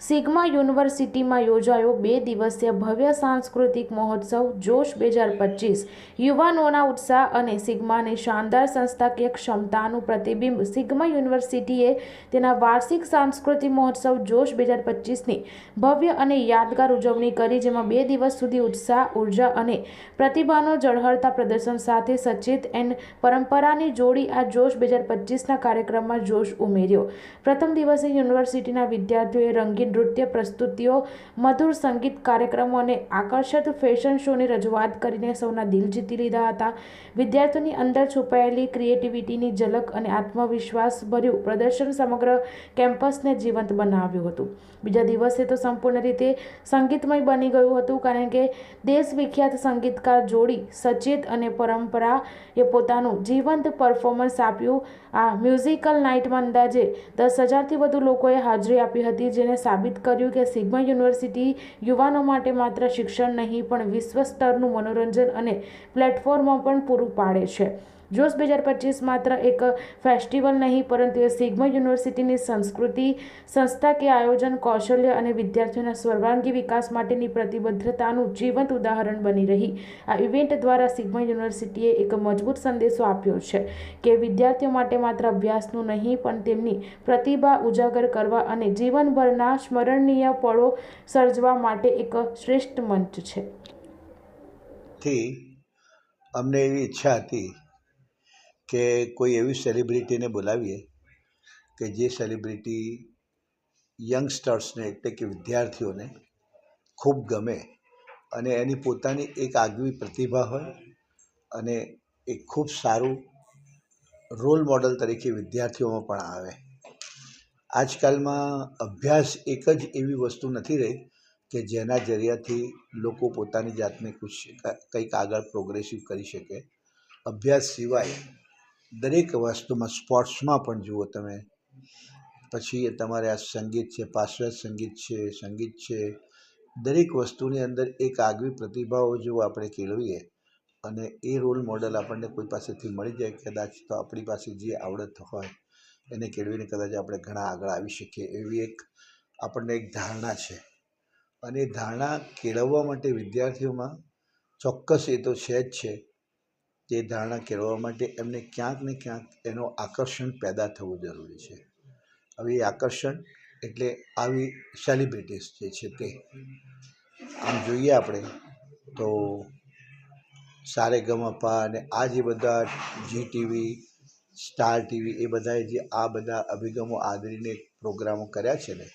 Sigma યુનિવર્સિટીમાં યોજાયો બે દિવસીય ભવ્ય સાંસ્કૃતિક મહોત્સવ જોશ બે હજાર પચીસ. યુવાનોના ઉત્સાહ અને સિગ્માની શાનદાર સંસ્થાકીય ક્ષમતાનું પ્રતિબિંબ સિગ્મા યુનિવર્સિટીએ તેના વાર્ષિક સાંસ્કૃતિક મહોત્સવ જોશ બે હજાર પચીસની ભવ્ય અને યાદગાર ઉજવણી કરી, જેમાં બે દિવસ સુધી ઉત્સાહ, ઊર્જા અને પ્રતિભાનો ઝળહળતા પ્રદર્શન સાથે સચેત એન્ડ પરંપરાની જોડી આ જોશ બે હજાર પચીસના કાર્યક્રમમાં જોશ ઉમેર્યો. પ્રથમ દિવસે યુનિવર્સિટીના વિદ્યાર્થીઓએ રંગીન નૃત્ય પ્રસ્તુતિઓ, મધુર સંગીત કાર્યક્રમો અને આકર્ષક ફેશન શોની રજૂઆત કરીને સૌના દિલ જીતી લીધા હતા. વિદ્યાર્થીઓની અંદર છુપાયેલી ક્રિએટિવિટીની ઝલક અને આત્મવિશ્વાસભર્યું પ્રદર્શન સમગ્ર કેમ્પસને જીવંત બનાવ્યું હતું. બીજા દિવસે તો સંપૂર્ણ રીતે સંગીતમય બની ગયું હતું કારણ કે દેશ વિખ્યાત સંગીતકાર જોડી, સચેત અને પરંપરા એ પોતાનું જીવંત પરફોર્મન્સ આપ્યું. આ મ્યુઝિકલ નાઇટમાં અંદાજે દસ હજારથી વધુ લોકોએ હાજરી આપી હતી, જેને સાબિત કર્યું કે સિગ્મા યુનિવર્સિટી યુવાનો માટે માત્ર શિક્ષણ નહીં, પણ વિશ્વ સ્તરનું મનોરંજન અને પ્લેટફોર્મ પણ પૂરું પાડે છે. જોશ બે હજાર પચીસ માત્ર એક ફેસ્ટિવલ નહીં, પરંતુ એ સિગ્મા યુનિવર્સિટીની સંસ્કૃતિ, સંસ્થા કે આયોજન કૌશલ્ય અને વિદ્યાર્થીઓના સર્વાંગી વિકાસ માટેની પ્રતિબદ્ધતાનું જીવંત ઉદાહરણ બની રહી. આ ઇવેન્ટ દ્વારા સિગ્મા યુનિવર્સિટીએ એક મજબૂત સંદેશો આપ્યો છે કે વિદ્યાર્થીઓ માટે માત્ર અભ્યાસનું નહીં, પણ તેમની પ્રતિભા ઉજાગર કરવા અને જીવનભરના સ્મરણીય પળો સર્જવા માટે એક શ્રેષ્ઠ મંચ છે. અમને એવી ઈચ્છા હતી કે કોઈ એવી સેલિબ્રિટીને બોલાવીએ કે જે સેલિબ્રિટી યંગસ્ટર્સને એટલે કે વિદ્યાર્થીઓને ખૂબ ગમે અને એની પોતાની એક આગવી પ્રતિભા હોય અને એક ખૂબ સારું રોલ મોડલ તરીકે વિદ્યાર્થીઓમાં પણ આવે. આજકાલમાં અભ્યાસ એક જ એવી વસ્તુ નથી રહી કે જેના જરિયાથી લોકો પોતાની જાતને કુછ કંઈક આગળ પ્રોગ્રેસિવ કરી શકે. અભ્યાસ સિવાય દરેક વસ્તુમાં સ્પોર્ટ્સમાં પણ જુઓ તમે. પછી તમારે આ સંગીત છે, પાશ્ચાત્ય સંગીત છે સંગીત છે. દરેક વસ્તુની અંદર એક આગવી પ્રતિભાઓ જો આપણે કેળવીએ અને એ રોલ મોડલ આપણને કોઈ પાસેથી મળી જાય કદાચ તો આપણી પાસે જે આવડત હોય એને કેળવીને કદાચ આપણે ઘણા આગળ આવી શકીએ એવી એક આપણને એક ધારણા છે. અને એ ધારણા કેળવવા માટે વિદ્યાર્થીઓમાં ચોક્કસ એ તો છે જ છે તે ધારણા કેળવવા માટે એમને ક્યાંક ને ક્યાંક એનો આકર્ષણ પેદા થવું જરૂરી છે. હવે એ આકર્ષણ એટલે આવી સેલિબ્રિટીઝ જે છે તે. આમ જોઈએ આપણે તો સારેગમપા અને આ જે બધા જી ટીવી સ્ટાર ટીવી એ બધાએ જે આ બધા અભિગમો આદરીને પ્રોગ્રામો કર્યા છે ને,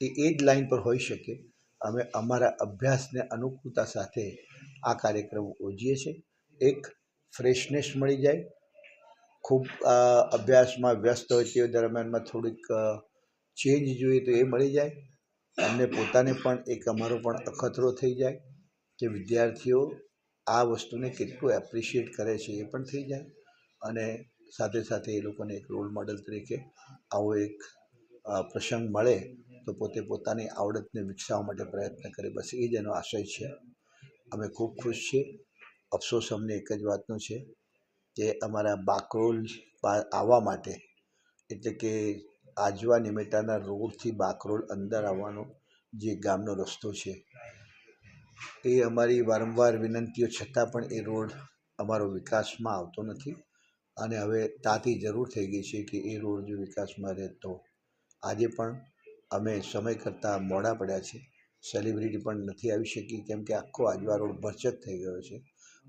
એ એ જ લાઈન પર હોઈ શકે. અમે અમારા અભ્યાસને અનુકૂળતા સાથે આ કાર્યક્રમ યોજીએ છીએ. એક ફ્રેશનેસ મળી જાય. ખૂબ અભ્યાસમાં વ્યસ્ત હોય તે દરમિયાનમાં થોડીક ચેન્જ જોઈએ તો એ મળી જાય. અને પોતાને પણ એક અમારો પણ અખતરો થઈ જાય કે વિદ્યાર્થીઓ આ વસ્તુને કેટલું એપ્રિશિએટ કરે છે એ પણ થઈ જાય. અને સાથે સાથે એ લોકોને એક રોલ મોડલ તરીકે આવો એક પ્રસંગ મળે તો પોતે પોતાની આવડતને વિકસાવવા માટે પ્રયત્ન કરે. બસ એ જ એનો આશય છે. અમે ખૂબ ખુશ છીએ. અફસોસ અમને એક જ વાતનો છે કે અમારા બાકરોલ આવવા માટે, એટલે કે આજવા નિમેટાના રોડથી બાકરોલ અંદર આવવાનો જે ગામનો રસ્તો છે, એ અમારી વારંવાર વિનંતીઓ છતાં પણ એ રોડ અમારો વિકાસમાં આવતો નથી અને હવે તાતી જરૂર થઈ ગઈ છે કે એ રોડ જો વિકાસમાં રહે તો આજે પણ અમે સમય કરતાં મોડા પડ્યા છે, સેલિબ્રિટી પણ નથી આવી શકી કેમ કે આખો આજવા રોડ ભરચક થઈ ગયો છે.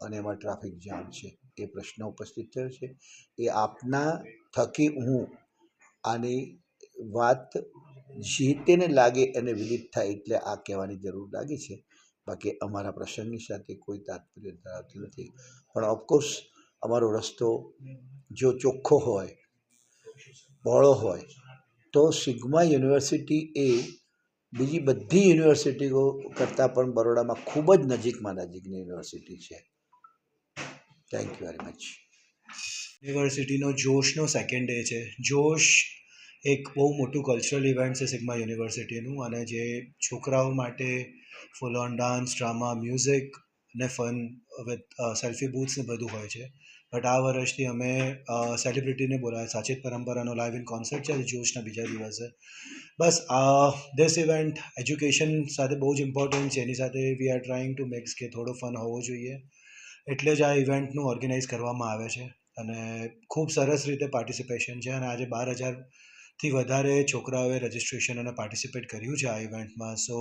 અને એમાં ટ્રાફિક જામ છે. એ પ્રશ્ન ઉપસ્થિત થયો છે. એ આપના થકી હું આની વાત જે તેને લાગે એને વિદિત થાય એટલે આ કહેવાની જરૂર લાગી છે. બાકી અમારા પ્રસંગની સાથે કોઈ તાત્પર્ય ધરાવતું નથી. પણ ઓફકોર્સ અમારો રસ્તો જો ચોખ્ખો હોય પહોળો હોય, તો સિગ્મા યુનિવર્સિટી એ બીજી બધી યુનિવર્સિટીઓ કરતાં પણ બરોડામાં ખૂબ જ નજીકમાં નજીકની યુનિવર્સિટી છે. થેન્ક યુ વેરી મચ યુનિવર્સિટીનો જોશનો સેકન્ડ ડે છે. જોશ એક બહુ મોટું કલ્ચરલ ઇવેન્ટ છે સિગ્મા યુનિવર્સિટીનું અને જે છોકરાઓ માટે full on dance drama music અને ફન વિથ સેલ્ફી બૂથ્સ ને બધું હોય છે. બટ આ વર્ષથી અમે સેલિબ્રિટીને બોલાવ્યા. સાચેત પરંપરાનો લાઈવ ઇન કોન્સર્ટ છે. જોશના બીજા દિવસે. બસ ધીસ ઇવેન્ટ એજ્યુકેશન સાથે બહુ જ ઇમ્પોર્ટન્ટ છે. એની સાથે we are trying to makes કે થોડો ફન હોવો જોઈએ. એટલે જ આ ઇવેન્ટનું ઓર્ગેનાઇઝ કરવામાં આવે છે અને ખૂબ સરસ રીતે પાર્ટિસિપેશન છે અને આજે બાર હજારથી વધારે છોકરાઓએ રજિસ્ટ્રેશન અને પાર્ટિસિપેટ કર્યું છે આ ઇવેન્ટમાં સો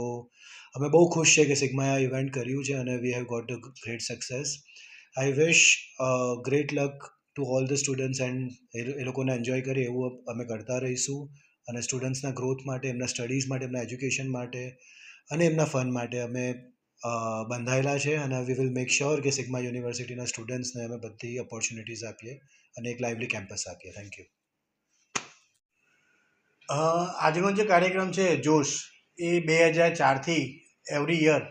અમે બહુ ખુશ છે કે સિગ્માએ આ ઇવેન્ટ કર્યું છે અને we have got a great success I wish great luck to all the students and એ લોકોને એન્જોય કરે એવું અમે કરતા રહીશું અને સ્ટુડન્ટ્સના ગ્રોથ માટે, એમના સ્ટડીઝ માટે, એમના એજ્યુકેશન માટે અને એમના ફન માટે અમે બંધાયેલા છે અને વી વિલ મેક શ્યોર કે સિગ્મા યુનિવર્સિટીના સ્ટુડન્ટ્સને અમે બધી ઓપોર્ચ્યુનિટીઝ આપીએ અને એક લાઇવલી કેમ્પસ આપીએ. થેન્ક યુ આજનો જે કાર્યક્રમ છે, જોશ, એ બે હજાર ચારથી એવરી યર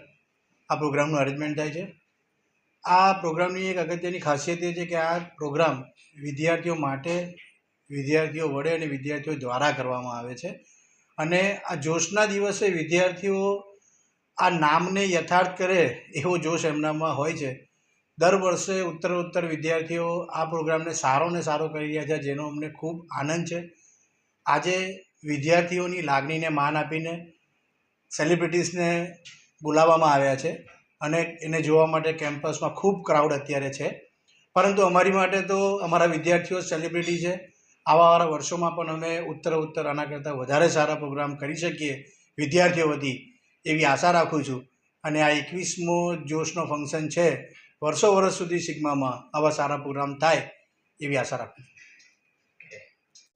આ પ્રોગ્રામનું અરેન્જમેન્ટ થાય છે. આ પ્રોગ્રામની એક અગત્યની ખાસિયત એ છે કે આ પ્રોગ્રામ વિદ્યાર્થીઓ માટે, વિદ્યાર્થીઓ વડે અને વિદ્યાર્થીઓ દ્વારા કરવામાં આવે છે. અને આ જોશના દિવસે વિદ્યાર્થીઓ આ નામને યથાર્થ કરે એવો જોશ એમનામાં હોય છે. દર વર્ષે ઉત્તર ઉત્તર વિદ્યાર્થીઓ આ પ્રોગ્રામને સારો ને સારો કરી રહ્યા છે, જેનો અમને ખૂબ આનંદ છે. આજે વિદ્યાર્થીઓની લાગણીને માન આપીને સેલિબ્રિટીઝને બોલાવવામાં આવ્યા છે અને એને જોવા માટે કેમ્પસમાં ખૂબ ક્રાઉડ અત્યારે છે. પરંતુ અમારી માટે તો અમારા વિદ્યાર્થીઓ સેલિબ્રિટી છે. આવાવાળા વર્ષોમાં પણ અમે ઉત્તર ઉત્તર આના કરતાં વધારે સારા પ્રોગ્રામ કરી શકીએ વિદ્યાર્થીઓ વતી. એવી આશા રાખું છું અને આ એકવીસમો જોશનો ફંક્શન છે વર્ષો વર્ષ સુધી સિગ્મામાં આવા સારા પ્રોગ્રામ થાય એવી આશા રાખું છું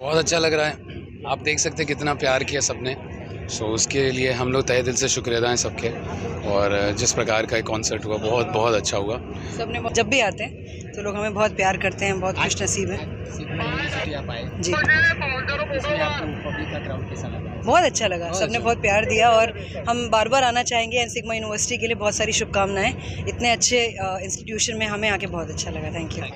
बहुत अच्छा लग रहा है आप देख सकते हैं कितना प्यार किया सबने सो so, उसके लिए हम लोग तहे दिल से शुक्रिया हैं सबके। और जिस प्रकार का कॉन्सर्ट हुआ बहुत बहुत अच्छा हुआ। सबने जब भी आते हैं तो लोग हमें बहुत प्यार करते हैं बहुत खुश नसीब है। जी। बहुत अच्छा लगा सबने बहुत प्यार दिया और हम बार बार आना चाहेंगे एन सिग्मा यूनिवर्सिटी के लिए बहुत सारी शुभकामनाएँ। इतने अच्छे इंस्टीट्यूशन में हमें आके बहुत अच्छा लगा थैंक यू